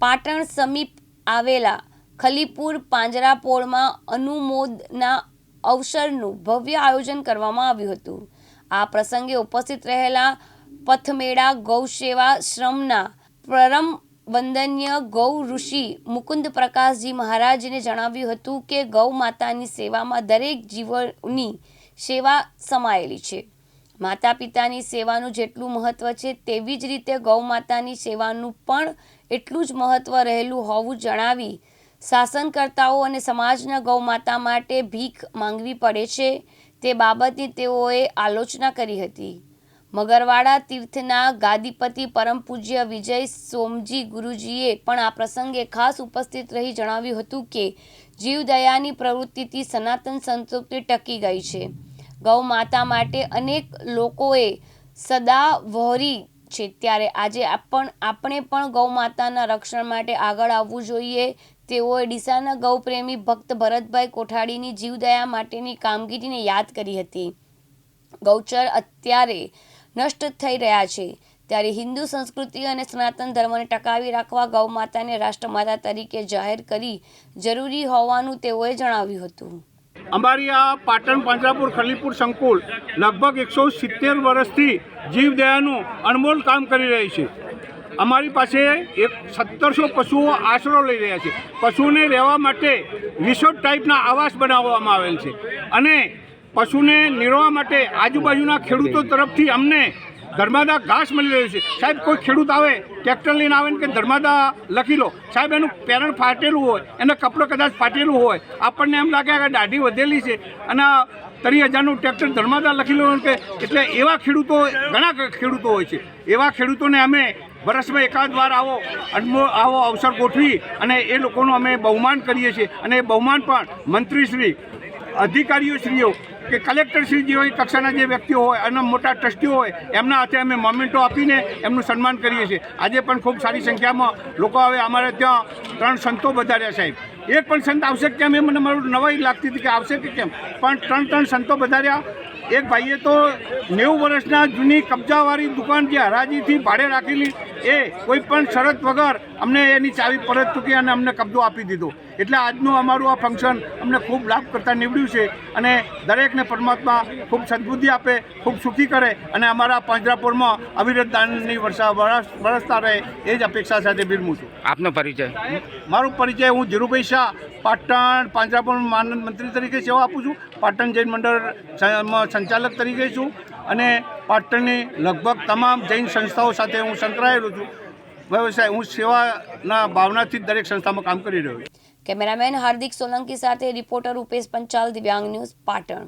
પાટણ સમીપ આવેલા ખલીપુર પાંજરાપોળમાં અનુમોદના અવસરનું ભવ્ય આયોજન કરવામાં આવ્યું હતું. આ પ્રસંગે ઉપસ્થિત રહેલા પથમેળા ગૌસેવા શ્રમના પરમ વંદનીય ગૌ ઋષિ મુકુંદ પ્રકાશજી મહારાજને જણાવ્યું હતું કે ગૌ માતાની સેવામાં દરેક જીવની સેવા સમાયેલી છે. માતા પિતાની સેવાનું જેટલું મહત્વ છે તેવી જ રીતે ગૌ માતાની સેવાનું પણ એટલું જ મહત્વ રહેલું હોવું જણાવી શાસનકર્તાઓ અને સમાજના ગૌ માતા માટે ભીખ માંગવી પડે છે તે બાબતની તેઓએ આલોચના કરી હતી. મગરવાડા તીર્થના ગાદીપતિ પરમ પૂજ્ય વિજય સોમજી ગુરુજીએ પણ આ પ્રસંગે ખાસ ઉપસ્થિત રહી જણાવ્યું હતું કે જીવદયાની પ્રવૃત્તિથી સનાતન સંતૃપ્તિ ટકી ગઈ છે. ગૌ માતા માટે અનેક લોકોએ સદા વહોરી છે. ત્યારે આજે આપણ, આપણે પણ ગૌ માતાના રક્ષણ માટે આગળ આવવું જોઈએ. તેઓએ ડીસાના ગૌપ્રેમી ભક્ત ભરતભાઈ કોઠાડીની જીવદયા માટેની કામગીરીને યાદ કરી હતી. ગૌચર અત્યારે નષ્ટ થઈ રહ્યા છે. ત્યારે હિન્દુ સંસ્કૃતિ અને સનાતન ધર્મને ટકાવી રાખવા ગૌ માતાને રાષ્ટ્રમાતા તરીકે જાહેર કરી જરૂરી હોવાનું તેઓએ જણાવ્યું હતું. અમારી આ પાટણ પાંજરાપુર ખલીપુર, સંકુલ લગભગ એકસો સિત્તેર વર્ષથી જીવદયાનું અનમોલ કામ કરી રહી છે. અમારી પાસે એક સત્તરસો પશુઓ આશરો લઈ રહ્યા છે. પશુને રહેવા માટે રિસોર્ટ ટાઈપના આવાસ બનાવવામાં આવેલ છે. અને પશુને નિરવા માટે આજુબાજુના ખેડૂતો તરફથી અમને ધર્માદા ઘાસ મળી રહ્યું છે. સાહેબ, કોઈ ખેડૂત આવે, ટ્રેક્ટર લઈને આવે ને કે ધર્માદા લખી લો. સાહેબ, એનું પેરણ ફાટેલું હોય, એને કપડું કદાચ ફાટેલું હોય. આપણને એમ લાગે કે દાઢી વધેલી છે. અને ત્રીસ હજારનું ટ્રેક્ટર ધર્માદા લખી લો કે, એટલે એવા ખેડૂતો, ઘણા ખેડૂતો હોય છે. એવા ખેડૂતોને અમે વર્ષમાં એકાદ વાર આવો, અનમો, આવો અવસર ગોઠવી અને એ લોકોનું અમે બહુમાન કરીએ છીએ. અને એ બહુમાન પણ મંત્રીશ્રી અધિકારીઓશ્રીઓ કે કલેક્ટરશ્રી હોય, કક્ષાના જે વ્યક્તિઓ હોય, અને મોટા ટ્રસ્ટીઓ હોય, એમના હાથે અમે મોમેન્ટો આપીને એમનું સન્માન કરીએ છીએ. આજે પણ ખૂબ સારી સંખ્યામાં લોકો આવે અમારે ત્યાં ત્રણ સંતો વધાર્યા સાહેબ. એક પણ સંત આવશે કેમ? એ મને મારું નવાઈ લાગતી હતી કે આવશે કે કેમ? પણ ત્રણ ત્રણ સંતો વધાર્યા. એક ભાઈએ તો નેવું વર્ષના જૂની કબજાવાળી દુકાન જે હરાજીથી ભાડે રાખેલી એ કોઈ પણ શરત વગર અમને એની ચાવી પરત ચૂકી અને અમને કબજો આપી દીધો. એટલે આજનું અમારું આ ફંક્શન અમને ખૂબ લાભ કરતાં નીવડ્યું છે અને દરેકને પરમાત્મા ખૂબ સદબુદ્ધિ આપે ખૂબ સુખી કરે અને અમારા પાંજરાપુરમાં અવિરત દાનની વર્ષા વરસ વરસતા રહે એ જ અપેક્ષા સાથે બિરમું છું. આપનો પરિચય. મારો પરિચય હું ધીરુભાઈ શાહ પાટણ પાંજરાપુર માનદ મંત્રી તરીકે સેવા આપું છું. પાટણ જૈન મંડળ સંચાલક તરીકે છું અને પાટણની લગભગ તમામ જૈન સંસ્થાઓ સાથે હું સંકળાયેલો છું. વ્યવસાય, હું સેવાના ભાવનાથી જ દરેક સંસ્થામાં કામ કરી રહ્યો છું. કેમેરામેન હાર્દિક સોલંકી સાથે રિપોર્ટર રૂપેશ પંચાલ, દિવ્યાંગ ન્યૂઝ પાટણ.